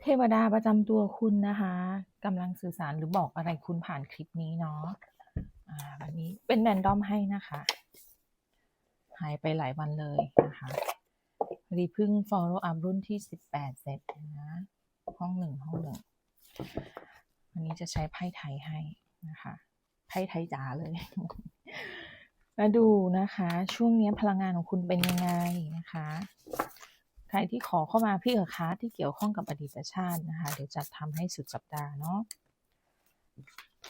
เทวดาประจำตัวคุณนะคะกำลังสื่อสารหรือบอกอะไรคุณผ่านคลิปนี้เนาะอ่าวันนี้เป็นแรนดอมให้นะคะ หายไปหลายวันเลยนะคะพอดีพิ่ง follow up รุ่นที่สิบแปดเสร็จนะ ห้องหนึ่งห้องหนึ่งวันนี้จะใช้ไพ่ไทยให้นะคะไพ่ไทยจ๋าเลย มาดูนะคะ ช่วงนี้พลังงานของคุณเป็นยังไงนะคะ ใครที่ขอเข้ามาพี่เอ๋คะที่เกี่ยวข้องกับอดีตชาตินะคะ เดี๋ยวจัดทำให้สุดสัปดาห์เนาะ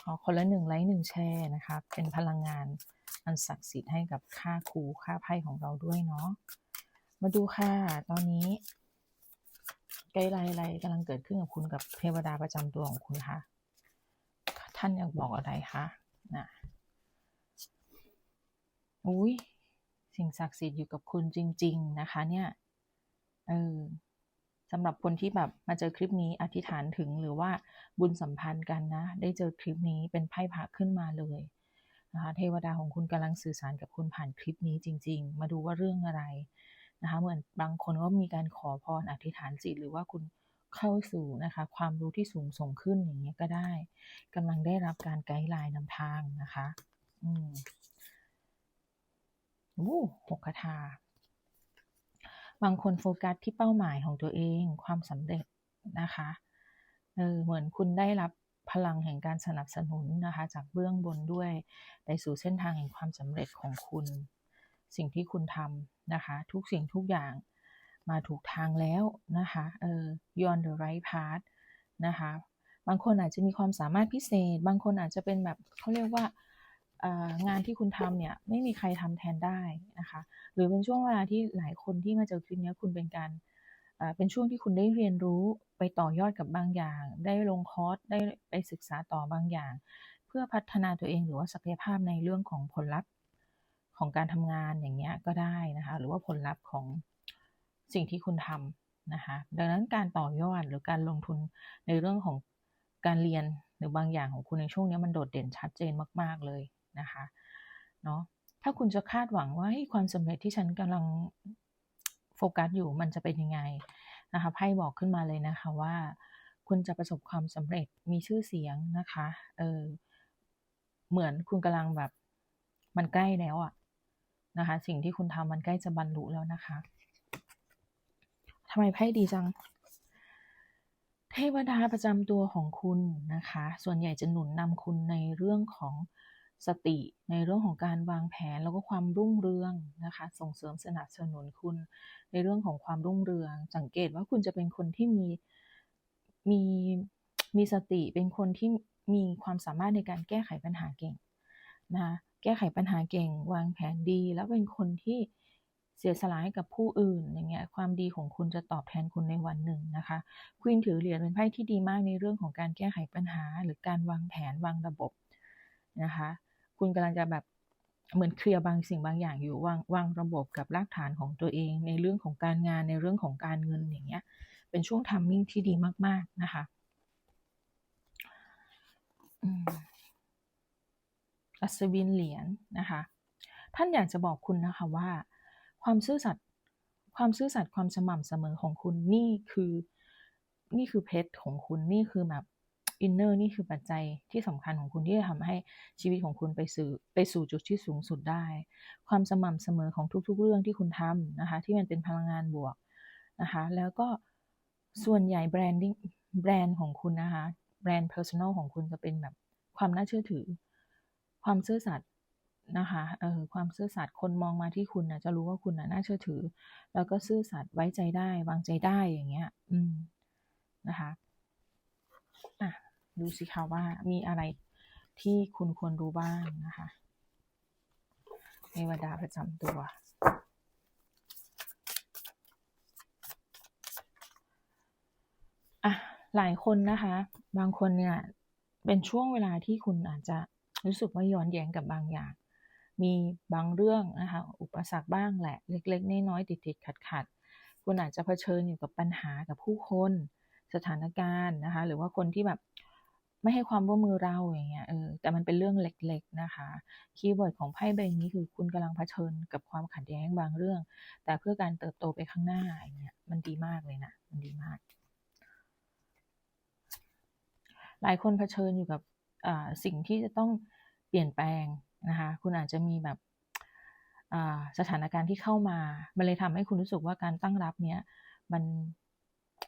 ขอคนละหนึ่งไลค์หนึ่งแชร์นะคะ เป็นพลังงานอันศักดิ์สิทธิ์ให้กับค่าครูค่าไพ่ของเราด้วยเนาะมาดูค่ะ ตอนนี้ไกด์ไลอะไรกำลังเกิดขึ้นกับคุณกับเทวดาประจำตัวของคุณคะท่านอยากบอกอะไรคะนะอุ้ยสิ่งศักดิ์สิทธิ์อยู่กับคุณจริง ๆ นะคะ เนี่ย เออสำหรับคนที่แบบมาเจอคลิปนี้อธิษฐานถึงหรือว่าบุญสัมพันธ์กันนะ ได้เจอคลิปนี้เป็นไพ่พระขึ้นมาเลยนะคะเทวดาของคุณกำลังสื่อสารกับคุณผ่านคลิปนี้จริง ๆ มาดูว่าเรื่องอะไรนะคะเหมือนบางคนก็มีการขอพรอธิษฐานจิตหรือว่าคุณเข้าสู่นะคะความรู้ที่สูงส่งขึ้นอย่างเงี้ยก็ได้กำลังได้รับการไกด์ไลน์นำทางนะคะ อืมอู้หกคาถา บางคนโฟกัสที่เป้าหมายของตัวเองความสำเร็จนะคะเออเหมือนคุณได้รับพลังแห่งการสนับสนุนนะคะ จากเบื้องบนด้วยไปสู่เส้นทางแห่งความสำเร็จของคุณ สิ่งที่คุณทำนะคะ ทุกสิ่งทุกอย่างมาถูกทางแล้วนะคะเออ you on the right path นะคะ บางคนอาจจะมีความสามารถพิเศษ บางคนอาจจะเป็นแบบเขาเรียกว่า งานที่คุณทำเนี่ยไม่มีใครทำแทนได้นะคะ หรือเป็นช่วงเวลาที่หลายคนที่มาเจอคลิปนี้คุณเป็นการเป็นช่วงที่คุณได้เรียนรู้ไปต่อยอดกับบางอย่าง ได้ลงคอร์สได้ไปศึกษาต่อบางอย่าง เพื่อพัฒนาตัวเองหรือว่าศักยภาพในเรื่องของผลลัพธ์ของการทำงานอย่างเงี้ยก็ได้นะคะ หรือว่าผลลัพธ์ของสิ่งที่คุณทำนะคะ ดังนั้นการต่อยอดหรือการลงทุนในเรื่องของการเรียนหรือบางอย่างของคุณในช่วงนี้มันโดดเด่นชัดเจนมาก ๆเลย นะคะเนาะถ้าคุณจะคาดหวังว่าความสำเร็จที่ฉันกำลังโฟกัสอยู่มันจะเป็นยังไงนะคะไพ่บอกขึ้นมาเลยนะคะว่า คุณจะประสบความสำเร็จมีชื่อเสียงนะคะเออเหมือนคุณกำลังแบบมันใกล้แล้วอะนะคะ สิ่งที่คุณทำมันใกล้จะบรรลุแล้วนะคะทำไมไพ่ดีจังเทวดาประจำตัวของคุณนะคะ ส่วนใหญ่จะหนุนนำคุณในเรื่องของ สติในเรื่องของการวางแผนแล้วก็ความรุ่งเรืองนะคะ ส่งเสริมสนับสนุนคุณในเรื่องของความรุ่งเรือง สังเกตว่าคุณจะเป็นคนที่มีมีมีสติเป็นคนที่มีความสามารถในการแก้ไขปัญหาเก่งนะคะแก้ไขปัญหาเก่ง วางแผนดี แล้วเป็นคนที่เสียสละให้กับผู้อื่นอย่างเงี้ยความดีของคุณจะตอบแทนคุณในวันหนึ่งนะคะควีนถือเหรียญเป็นไพ่ที่ดีมากในเรื่องของการแก้ไขปัญหา หรือการวางแผนวางระบบนะคะ คุณกำลังจะแบบเหมือนเคลียร์บางสิ่งบางอย่างอยู่วางวางระบบกับรากฐานของตัวเอง ในเรื่องของการงานในเรื่องของการเงินอย่างเงี้ย เป็นช่วงทัมมิ่งที่ดีมาก ๆ นะคะอัศวินเหรียญนะคะ ท่านอยากจะบอกคุณนะคะว่า ความซื่อสัตย์ความซื่อสัตย์ความสม่ำเสมอของคุณนี่คือ นี่คือเพชรของคุณนี่คือแบบ อินเนอร์นี่คือปัจจัยที่สำคัญของคุณที่จะทำให้ชีวิตของคุณไปสู่ไปสู่จุดที่สูงสุดได้ ความสม่ำเสมอของทุก ๆ เรื่องที่คุณทำนะคะ ที่มันเป็นพลังงานบวกนะคะ แล้วก็ส่วนใหญ่แบรนดิ้งแบรนด์ของคุณนะคะ แบรนด์เพอร์ซันอลของคุณจะเป็นแบบความน่าเชื่อถือ ความซื่อสัตย์นะคะเออความซื่อสัตย์คนมองมาที่คุณนะจะรู้ว่าคุณนะน่าเชื่อถือ แล้วก็ซื่อสัตย์ไว้ใจได้ วางใจได้อย่างเงี้ย อืมนะคะอะ ดูสิคะว่ามีอะไรที่คุณควรรู้บ้างนะคะเทวดาประจำตัว อะ หลายคนนะคะ บางคนเนี่ย เป็นช่วงเวลาที่คุณอาจจะรู้สึกว่าย้อนแย้งกับบางอย่าง มีบางเรื่องนะคะ อุปสรรคบ้างแหละ เล็กๆ น้อยๆติดๆขัดๆ คุณอาจจะเผชิญอยู่กับปัญหากับผู้คน สถานการณ์นะคะ หรือว่าคนที่แบบ ไม่ให้ความร่วมมือเราอย่างเงี้ยเออแต่มันเป็นเรื่องเล็กๆนะคะ คีย์เวิร์ดของไพ่ใบนี้คือคุณกำลังเผชิญกับความขัดแย้งบางเรื่อง แต่เพื่อการเติบโตไปข้างหน้าอย่างเงี้ยมันดีมากเลยนะมันดีมาก หลายคนเผชิญอยู่กับสิ่งที่จะต้องเปลี่ยนแปลงนะคะคุณอาจจะมีแบบสถานการณ์ที่เข้ามา มันเลยทำให้คุณรู้สึกว่าการตั้งรับเนี้ยมัน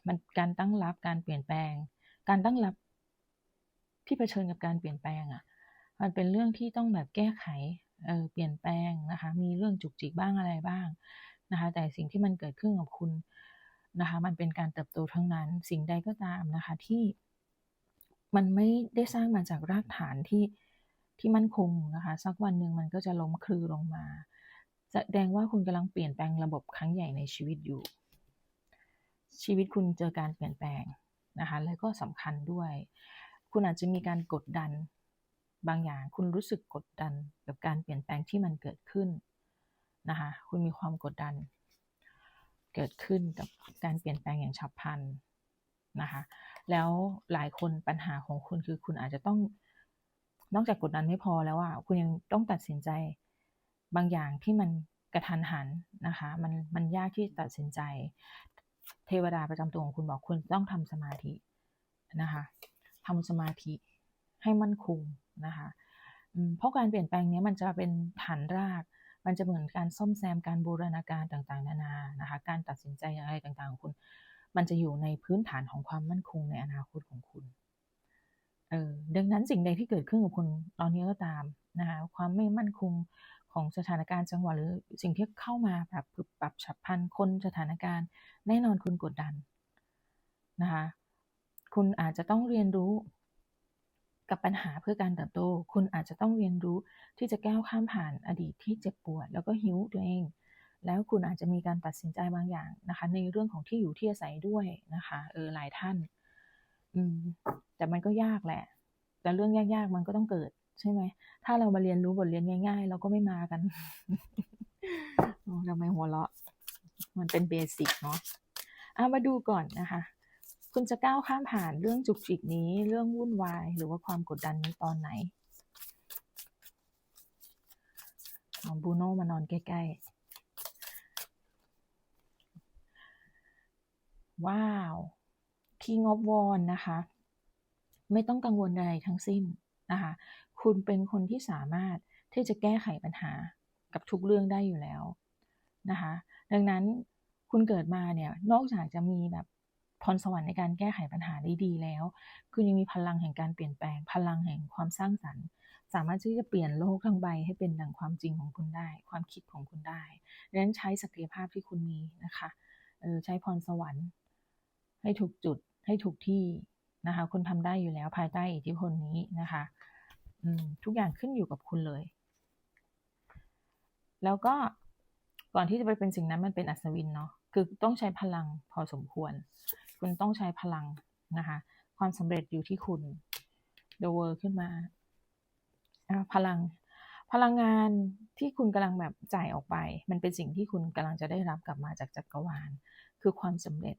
มันการตั้งรับการเปลี่ยนแปลง การตั้งรับ ที่เผชิญกับการเปลี่ยนแปลงอะ่ะ มันเป็นเรื่องที่ต้องแบบแก้ไขเออเปลี่ยนแปลงนะคะ มีเรื่องจุกจิกบ้างอะไรบ้างนะคะ แต่สิ่งที่มันเกิดขึ้นกับคุณนะคะ มันเป็นการเติบโตทั้งนั้น สิ่งใดก็ตามนะคะที่มันไม่ได้สร้างมาจากรากฐานที่ที่มั่นคงนะคะ สักวันหนึ่งมันก็จะล้มคลือลงมา แสดงว่าคุณกำลังเปลี่ยนแปลงระบบครั้งใหญ่ในชีวิตอยู่ ชีวิตคุณเจอการเปลี่ยนแปลงนะคะ แล้วก็สำคัญด้วย คุณอาจจะมีการกดดัน บางอย่างคุณรู้สึกกดดันกับการเปลี่ยนแปลงที่มันเกิดขึ้นนะคะคุณมีความกดดัน เกิดขึ้นกับการเปลี่ยนแปลงอย่างฉับพลันนะคะแล้วหลายคนปัญหาของคุณคือคุณอาจจะต้องนอกจากกดดันไม่พอแล้วอะคุณยังต้องตัดสินใจบางอย่างที่มันกระทันหันนะคะมันมันยากที่ตัดสินใจ เทวดาประจำตัวของคุณบอกคุณต้องทำสมาธินะคะ ทำสมาธิให้มั่นคงนะคะเพราะการเปลี่ยนแปลงนี้มันจะเป็นฐานราก มันจะเหมือนการซ่อมแซมการบูรณาการต่างๆ นานานะคะ การตัดสินใจอะไรต่างๆของคุณ มันจะอยู่ในพื้นฐานของความมั่นคงในอนาคตของคุณเออดังนั้นสิ่งใดที่เกิดขึ้นกับคุณตอนนี้ก็ตามนะคะความไม่มั่นคงของสถานการณ์จังหวะหรือสิ่งที่เข้ามาแบบปรับฉับพลันคนสถานการณ์ แน่นอนคุณกดดันนะคะ คุณอาจจะต้องเรียนรู้กับปัญหาเพื่อการเติบโต คุณอาจจะต้องเรียนรู้ที่จะแก้วข้ามผ่านอดีตที่เจ็บปวด แล้วก็หิวตัวเอง แล้วคุณอาจจะมีการตัดสินใจบางอย่างนะคะ ในเรื่องของที่อยู่ที่อาศัยด้วยนะคะ เออหลายท่าน อืม แต่มันก็ยากแหละ แต่เรื่องยากๆมันก็ต้องเกิดใช่ไหม ถ้าเรามาเรียนรู้บทเรียนง่าย ๆ เราก็ไม่มากันทำไม่หัวเราะ มันเป็นเบสิกเนาะเอามาดูก่อนนะคะ คุณจะก้าวข้ามผ่านเรื่องจุกจิกนี้เรื่องวุ่นวาย หรือว่าความกดดันนี้ตอนไหนเอาบูโน่มานอนใกล้ๆ ว้าวคีงอบวอนนะคะ ไม่ต้องกังวลอะไรทั้งสิ้นนะคะ คุณเป็นคนที่สามารถที่จะแก้ไขปัญหากับทุกเรื่องได้อยู่แล้วนะคะ ดังนั้นคุณเกิดมาเนี่ย นอกจากจะมีแบบ พรสวรรค์ในการแก้ไขปัญหาได้ดีแล้ว คุณยังมีพลังแห่งการเปลี่ยนแปลง พลังแห่งความสร้างสรรค์ สามารถที่จะเปลี่ยนโลกทั้งใบให้เป็นดังความจริงของคุณได้ ความคิดของคุณได้ดังนั้นใช้ศักยภาพที่คุณมีนะคะเออใช้พรสวรรค์ ให้ถูกจุดให้ถูกที่นะคะ คุณทำได้อยู่แล้วภายใต้อิทธิพลนี้นะคะทุกอย่างขึ้นอยู่กับคุณเลย แล้วก็ก่อนที่จะไปเป็นสิ่งนั้นมันเป็นอัศวินเนาะคือต้องใช้พลังพอสมควร คุณต้องใช้พลังนะคะ ความสำเร็จอยู่ที่คุณ The World ขึ้นมา พลัง พลังงานที่คุณกำลังแบบจ่ายออกไป มันเป็นสิ่งที่คุณกำลังจะได้รับกลับมาจากจักรวาล คือความสำเร็จ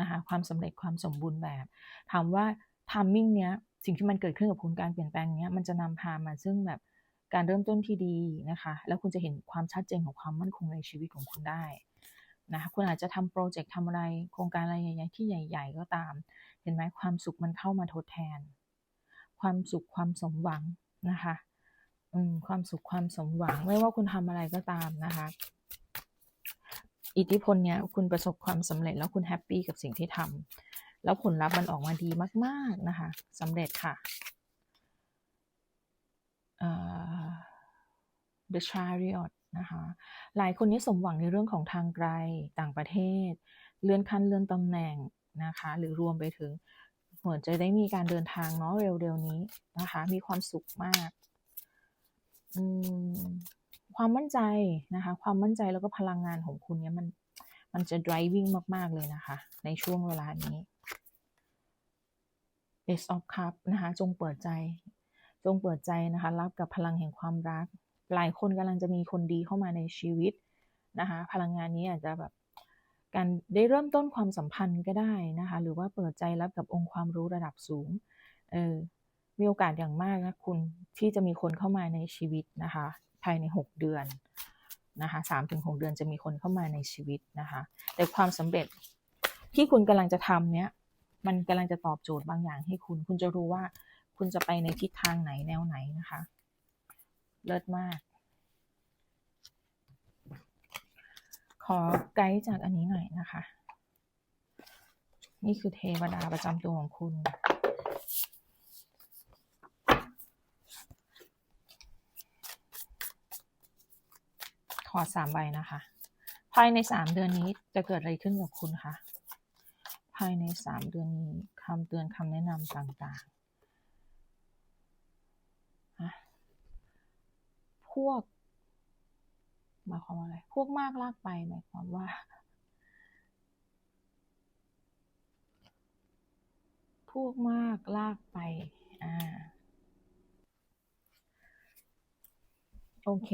นะคะความสำเร็จความสมบูรณ์แบบถามว่าทามมิ่งเนี้ยสิ่งที่มันเกิดขึ้นกับคุณการเปลี่ยนแปลงเนี้ยมันจะนำพามาซึ่งแบบการเริ่มต้นที่ดีนะคะ แล้วคุณจะเห็นความชัดเจนของความมั่นคงในชีวิตของคุณได้ นะคะคุณอาจจะทำโปรเจกต์ทำอะไร โครงการอะไรใหญ่ๆที่ใหญ่ ๆ ก็ตาม เห็นไหมความสุขมันเข้ามาทดแทน ความสุขความสมหวังนะคะอืมความสุขความสมหวัง ไม่ว่าคุณทำอะไรก็ตามนะคะ อิทธิพลเนี้ยคุณประสบความสำเร็จแล้วคุณแฮปปี้กับสิ่งที่ทำแล้วผลลัพธ์มันออกมาดีมาก ๆนะคะสำเร็จค่ะ The Chariot นะคะ หลายคนนี้สมหวังในเรื่องของทางไกลต่างประเทศ เลื่อนขั้นเลื่อนตำแหน่งนะคะ หรือรวมไปถึงเหมือนจะได้มีการเดินทางเนาะเร็วๆนี้นะคะ มีความสุขมากความมั่นใจนะคะ ความมั่นใจแล้วก็พลังงานของคุณเนี่ยมันมันจะ driving มากๆเลยนะคะ ในช่วงเวลานี้ Ace of Cup นะคะ จงเปิดใจ จงเปิดใจนะคะ รับกับพลังแห่งความรัก หลายคนกำลังจะมีคนดีเข้ามาในชีวิตนะคะ พลังงานนี้อาจจะแบบการได้เริ่มต้นความสัมพันธ์ก็ได้นะคะ หรือว่าเปิดใจรับกับองค์ความรู้ระดับสูง เออ มีโอกาสอย่างมากนะคุณที่จะมีคนเข้ามาในชีวิตนะคะ ภายใน 6 เดือนนะคะสามถึงหกเดือนจะมีคนเข้ามาในชีวิตนะคะ แต่ความสำเร็จที่คุณกำลังจะทำเนี้ย มันกำลังจะตอบโจทย์บางอย่างให้คุณ คุณจะรู้ว่าคุณจะไปในทิศทางไหนแนวไหนนะคะ เลิศมาก ขอไกด์จากอันนี้หน่อยนะคะ นี่คือเทวดาประจำตัวของคุณขอดสามใบนะคะ ภายในสามเดือนนี้จะเกิดอะไรขึ้นกับคุณคะ ภายในสามเดือนนี้คำเตือนคำแนะนำต่างๆฮะ พวกหมายความว่าอะไรพวกมากลากไปหมายความว่า พวกมากลากไปอ่าโอเค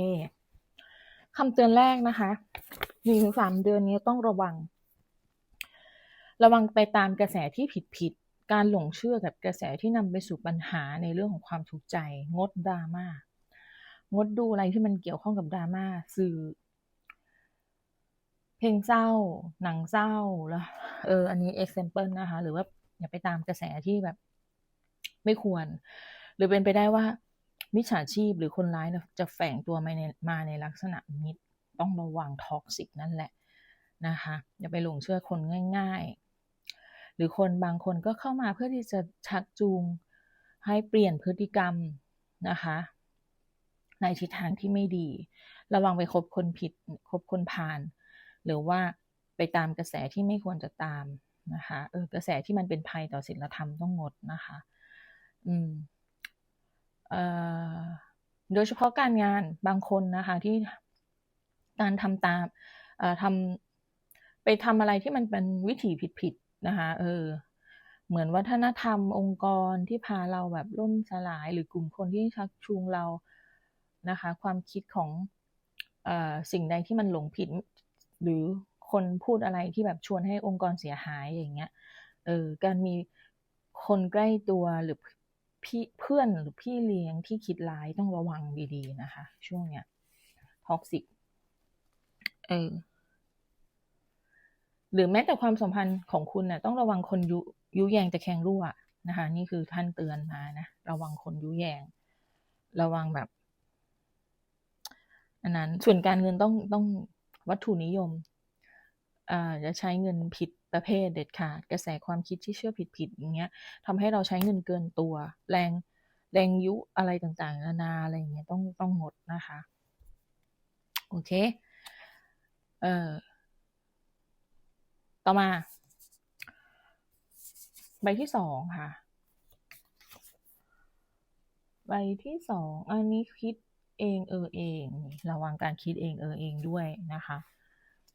คำเตือนแรกนะคะหนึ่งถึงสามเดือนนี้ต้องระวัง ระวังไปตามกระแสที่ผิดผิดๆการหลงเชื่อกับกระแสที่นำไปสู่ปัญหาในเรื่องของความทุกใจ งดดราม่า งดดูอะไรที่มันเกี่ยวข้องกับดราม่าสื่อ เพลงเศร้า หนังเศร้าแล้วเออ อันนี้ example นะคะ หรือว่าอย่าไปตามกระแสที่แบบ ไม่ควร หรือเป็นไปได้ว่า มิจฉาชีพหรือคนร้ายจะแฝงตัวมาในมาในลักษณะมิตรต้องระวังท็อกซิกนั่นแหละนะคะ อย่าไปหลงเชื่อคนง่าย ๆ หรือคนบางคนก็เข้ามาเพื่อที่จะชักจูงให้เปลี่ยนพฤติกรรมนะคะ ในทิศทางที่ไม่ดี ระวังไปคบคนผิดคบคนพาลหรือว่าไปตามกระแสที่ไม่ควรจะตามนะคะเออกระแสที่มันเป็นภัยต่อศีลธรรมต้องงดนะคะ อืมเอ่อโดยเฉพาะการงานบางคนนะคะที่การทำตามเอ่อทำไปทำอะไรที่มันเป็นวิถีผิดๆนะคะเออเหมือนวัฒนธรรมองค์กรที่พาเราแบบล่มสลาย หรือกลุ่มคนที่ชักจูงเรา นะคะ ความคิดของอสิ่งใดที่มันหลงผิด หรือคนพูดอะไรที่แบบชวนให้องค์กรเสียหายอย่างเงี้ยเออการมีคนใกล้ตัวหรือพี่เพื่อนหรือพี่เลี้ยงที่คิดร้ายต้องระวังดีๆนะคะ ช่วงเนี้ยท็อกซิกเออหรือแม้แต่ความสัมพันธ์ของคุณน่ะต้องระวังคนยุยุแยงตะแคงรั่วนะคะ นี่คือท่านเตือนมานะ ระวังคนยุแยง ระวังแบบ อันนั้นส่วนการเงินต้องต้องวัตถุนิยมอ่าจะใช้เงินผิดประเภทเด็ดขาดกระแสความคิดที่เชื่อผิดๆอย่างเงี้ยทำให้เราใช้เงินเกินตัว แรงแรงยุอะไรต่างๆ นานาอะไรอย่างเงี้ยต้องต้องงดนะคะ โอเคเอ่อต่อมา ใบที่สองค่ะ ใบที่สองอันนี้คิด เองเออเอง ระวังการคิดเองเออเองด้วยนะคะ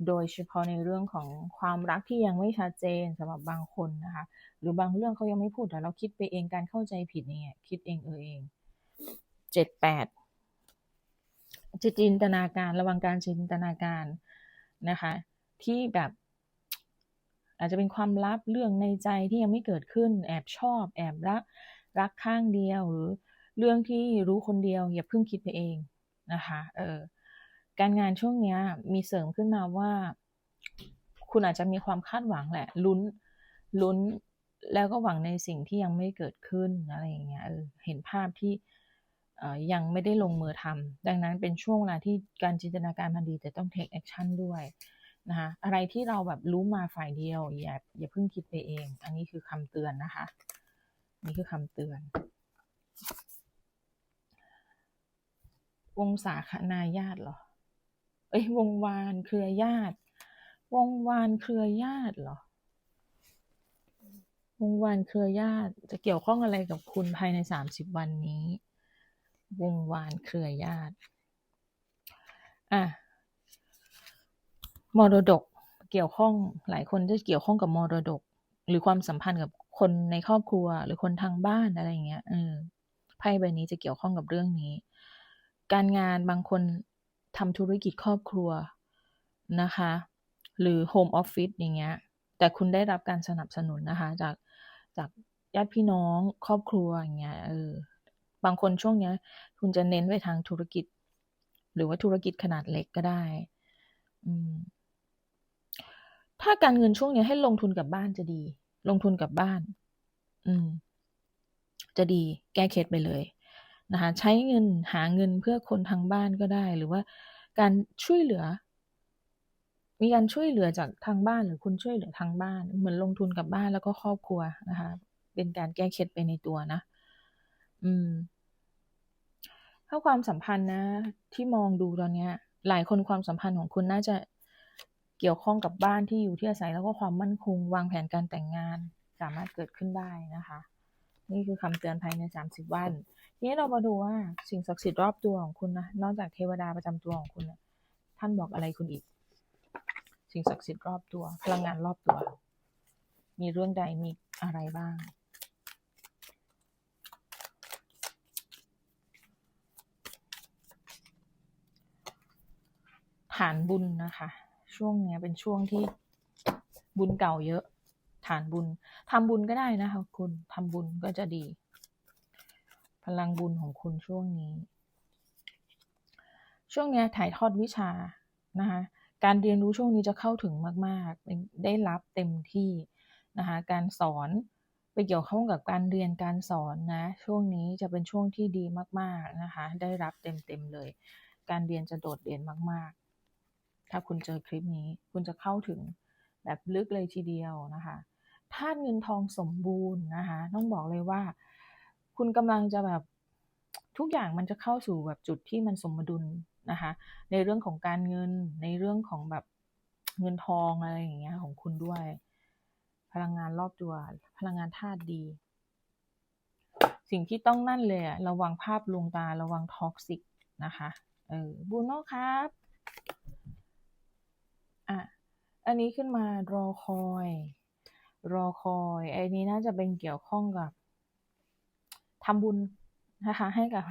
โดยเฉพาะในเรื่องของความรักที่ยังไม่ชัดเจนสำหรับบางคนนะคะ หรือบางเรื่องเขายังไม่พูดแต่เราคิดไปเองการเข้าใจผิดเนี่ยคิดเองเออเองเจ็ดแปดจะจินตนาการระวังการจินตนาการนะคะ ที่แบบอาจจะเป็นความลับเรื่องในใจที่ยังไม่เกิดขึ้น แอบชอบ แอบรัก รักข้างเดียวหรือ เรื่องที่รู้คนเดียวอย่าเพิ่งคิดไปเองนะคะเออการงานช่วงนี้มีเสริมขึ้นมาว่า คุณอาจจะมีความคาดหวังแหละลุ้นลุ้นแล้วก็หวังในสิ่งที่ยังไม่เกิดขึ้นอะไรอย่างเงี้ยเออเห็นภาพที่เออยังไม่ได้ลงมือทำดังนั้นเป็นช่วงเวลาที่การจินตนาการมันดี แต่ต้อง take action ด้วยนะคะอะไรที่เราแบบรู้มาฝ่ายเดียวอย่าอย่าเพิ่งคิดไปเอง อันนี้คือคำเตือนนะคะ นี่คือคำเตือน วงศาคณาญาติเหรอ เอ้ยวงวานเครือญาติ วงวานเครือญาติเหรอ วงวานเครือญาติจะเกี่ยวข้องอะไรกับคุณภายในสามสิบวันนี้ วงวานเครือญาติ อะ มรดกเกี่ยวข้องหลายคนจะเกี่ยวข้องกับมรดก หรือความสัมพันธ์กับคนในครอบครัว หรือคนทางบ้านอะไรอย่างเงี้ยเออไพ่ใบนี้จะเกี่ยวข้องกับเรื่องนี้ การงานบางคนทำธุรกิจครอบครัวนะคะ หรือโฮมออฟฟิศอย่างเงี้ย แต่คุณได้รับการสนับสนุนนะคะ จากจากญาติพี่น้องครอบครัวอย่างเงี้ยเออบางคนช่วงเนี้ย คุณจะเน้นไปทางธุรกิจ หรือว่าธุรกิจขนาดเล็กก็ได้อืถ้าการเงินช่วงเนี้ยให้ลงทุนกับบ้านจะดี ลงทุนกับบ้าน อืม จะดี แก้เคล็ดไปเลย นะคะใช้เงินหาเงินเพื่อคนทางบ้านก็ได้ หรือว่าการช่วยเหลือ มีการช่วยเหลือจากทางบ้านหรือคุณช่วยเหลือทางบ้าน เหมือนลงทุนกับบ้านแล้วก็ครอบครัวนะคะเป็นการแก้เคล็ดไปในตัวนะ อืมถ้าความสัมพันธ์นะ ที่มองดูตอนเนี้ยหลายคนความสัมพันธ์ของคุณน่าจะเกี่ยวข้องกับบ้านที่อยู่ที่อาศัยแล้วก็ความมั่นคง วางแผนการแต่งงานสามารถเกิดขึ้นได้นะคะ นี่คือคำเตือนภายใน 30 วัน ทีนี้เรามาดูว่าสิ่งศักดิ์สิทธิ์รอบตัวของคุณนะ นอกจากเทวดาประจำตัวของคุณนี่ยท่านบอกอะไรคุณอีก สิ่งศักดิ์สิทธิ์รอบตัว พลังงานรอบตัว มีเรื่องใดมีอะไรบ้างฐานบุญนะคะ ช่วงนี้เป็นช่วงที่บุญเก่าเยอะ ฐานบุญทำบุญก็ได้นะคะคุณทำบุญก็จะดี พลังบุญของคุณช่วงนี้ ช่วงนี้ถ่ายทอดวิชานะคะการเรียนรู้ช่วงนี้จะเข้าถึงมากๆได้รับเต็มที่นะคะการสอนไปเกี่ยวข้องกับการเรียนการสอนนะ ช่วงนี้จะเป็นช่วงที่ดีมากๆนะคะ ได้รับเต็มๆเลย การเรียนจะโดดเด่นมากๆ ถ้าคุณเจอคลิปนี้คุณจะเข้าถึงแบบลึกเลยทีเดียวนะคะ ธาตุเงินทองสมบูรณ์นะคะต้องบอกเลยว่า คุณกำลังจะแบบทุกอย่างมันจะเข้าสู่แบบจุดที่มันสมดุลนะคะ ในเรื่องของการเงินในเรื่องของแบบเงินทองอะไรอย่างเงี้ยของคุณด้วย พลังงานรอบตัว พลังงานธาตุดี สิ่งที่ต้องนั่นเลยระวังภาพลวงตาระวังท็อกซิกนะคะเออบูโน่ครับอะอันนี้ขึ้นมารอคอย รอคอยไอ้นี้น่าจะเป็นเกี่ยวข้องกับทำบุญนะคะให้กับ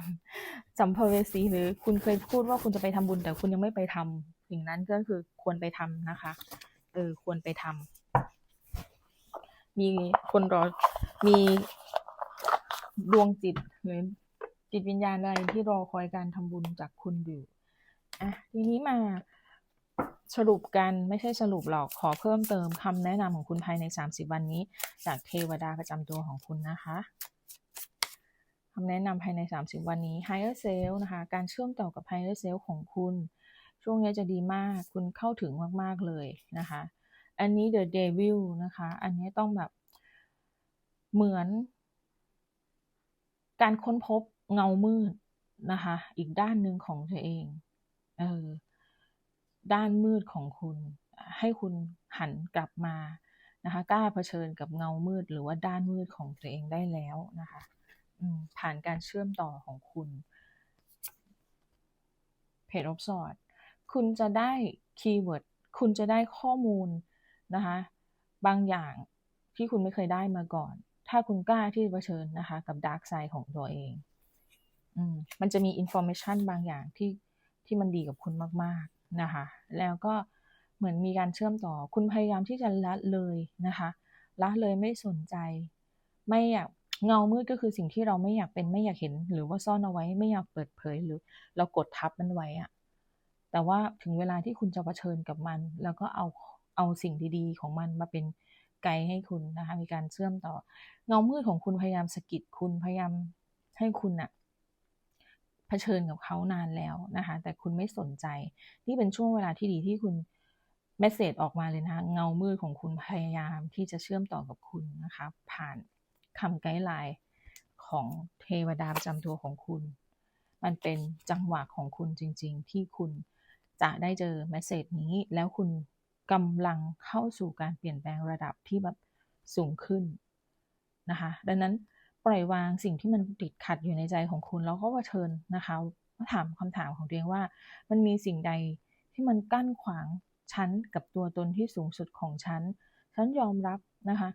สัมภเวสีหรือคุณเคยพูดว่าคุณจะไปทำบุญ แต่คุณยังไม่ไปทำสิ่งนั้นก็คือควรไปทำนะคะเออควรไปทำมีคนรอมีดวงจิตหรือจิตวิญญาณใดที่รอคอยการทำบุญจากคุณอยู่อะทีนี้มา สรุปกันไม่ใช่สรุปหรอกขอเพิ่มเติมคำแนะนำของคุณภายใน 30 วันนี้ จากเทวดาประจำตัวของคุณนะคะคำแนะนำภายใน 30 วันนี้ higher self นะคะ การเชื่อมต่อกับ higher self ของคุณ ช่วงนี้จะดีมากคุณเข้าถึงมาก ๆ เลยนะคะ อันนี้ the devil นะคะ อันนี้ต้องแบบเหมือน การค้นพบเงามืดนะคะ อีกด้านหนึ่งของตัวเอง เออ ด้านมืดของคุณ ให้คุณหันกลับมานะคะกล้าเผชิญกับเงามืดหรือว่าด้านมืดของตัวเองได้แล้วนะคะผ่านการเชื่อมต่อของคุณเพจอบสอดคุณจะได้คีย์เวิร์ดคุณจะได้ข้อมูลนะคะบางอย่างที่คุณไม่เคยได้มาก่อน ถ้าคุณกล้าที่จะเผชิญนะคะกับดาร์กไซด์ของตัวเองอมมันจะมีอินโฟเมชันบางอย่างที่ที่มันดีกับคุณมาก นะคะ แล้วก็เหมือนมีการเชื่อมต่อ คุณพยายามที่จะละเลยนะคะละเลยไม่สนใจ ไม่อยากเงามืดก็คือสิ่งที่เราไม่อยากเป็นไม่อยากเห็น หรือว่าซ่อนเอาไว้ไม่อยากเปิดเผยหรือ เรากดทับมันไว้อะแต่ว่าถึงเวลาที่คุณจะเผชิญกับมัน แล้วก็เอาเอาสิ่งดีๆ ของมันมาเป็นไกด์ให้คุณนะคะ มีการเชื่อมต่อ เงามืดของคุณพยายามสะกิดคุณพยายามให้คุณอะ เผชิญกับเขานานแล้วนะคะ แต่คุณไม่สนใจ นี่เป็นช่วงเวลาที่ดีที่คุณเมสเซจออกมาเลยนะคะเงามืดของคุณพยายามที่จะเชื่อมต่อกับคุณนะคะ ผ่านคำไกด์ไลน์ของเทวดาประจำตัวของคุณ มันเป็นจังหวะของคุณจริง ๆ ที่คุณจะได้เจอเมสเซจนี้ แล้วคุณกำลังเข้าสู่การเปลี่ยนแปลงระดับที่แบบสูงขึ้นนะคะ ดังนั้น ปล่อยวางสิ่งที่มันติดขัดอยู่ในใจของคุณ แล้วก็ว่าเชิญนะคะมาถามคำถามของตัวเองว่า มันมีสิ่งใดที่มันกั้นขวางฉันกับตัวตนที่สูงสุดของฉัน ฉันยอมรับนะคะ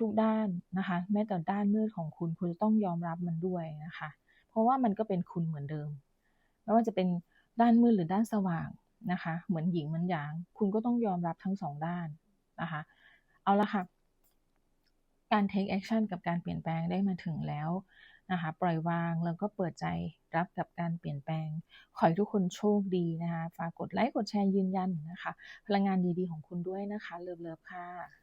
ทุกๆด้านนะคะ แม้แต่ด้านมืดของคุณ คุณจะต้องยอมรับมันด้วยนะคะ เพราะว่ามันก็เป็นคุณเหมือนเดิม ไม่ว่าจะเป็นด้านมืดหรือด้านสว่างนะคะ เหมือนหญิงเหมือนหยาง คุณก็ต้องยอมรับทั้งสองด้านนะคะ เอาละค่ะ การ take action กับการเปลี่ยนแปลงได้มาถึงแล้วนะคะปล่อยวางแล้วก็เปิดใจรับกับการเปลี่ยนแปลง ขอให้ทุกคนโชคดีนะคะ ฝากกดไลค์กดแชร์ยืนยันนะคะ พลังงานดีๆของคุณด้วยนะคะ เลิฟๆค่ะ